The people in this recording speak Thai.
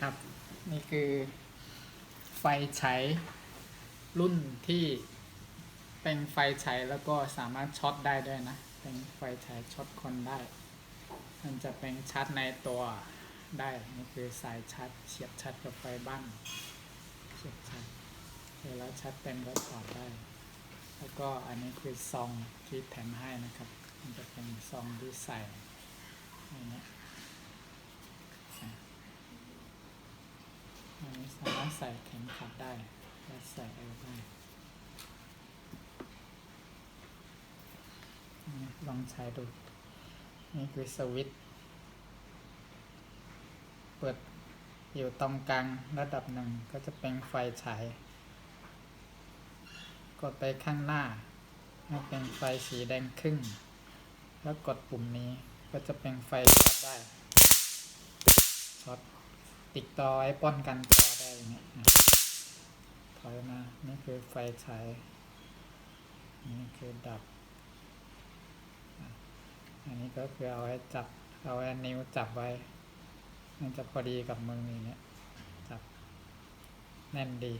ครับ นี่คือไฟฉายรุ่นที่เป็นไฟฉายแล้วก็สามารถช็อตได้ด้วยนะ เป็นไฟฉายช็อตคนได้ มันจะเป็นชาร์จในตัวได้ นี่คือสายชาร์จเสียบชาร์จกับไฟบ้านเสียบชาร์จเวลาชาร์จเต็มก็ถอดได้ แล้วก็อันนี้คือซองที่แถมให้นะครับ มันจะเป็นซองที่ใส่อันนี้อันนี้ สามารถใส่เข็มขัดได้และใส่เอะได้ลองใช้ดู นี่คือสวิตช์เปิดอยู่ตรงกลางระดับหนึ่งก็จะเป็นไฟฉาย กดไปข้างหน้าให้เป็นไฟสีแดงครึ่ง แล้วกดปุ่มนี้ก็จะเป็นไฟช็อตได้ช็อตติดต่อไอ้ป้อนกันจอ อย่างเงี้ยถอยมา นี่คือไฟฉาย นี่คือดับ อันนี้ก็คือเอาไว้จับ เอาไว้นิ้วจับไว้ มันจะพอดีกับมือมีเนี่ย จับ แน่นดี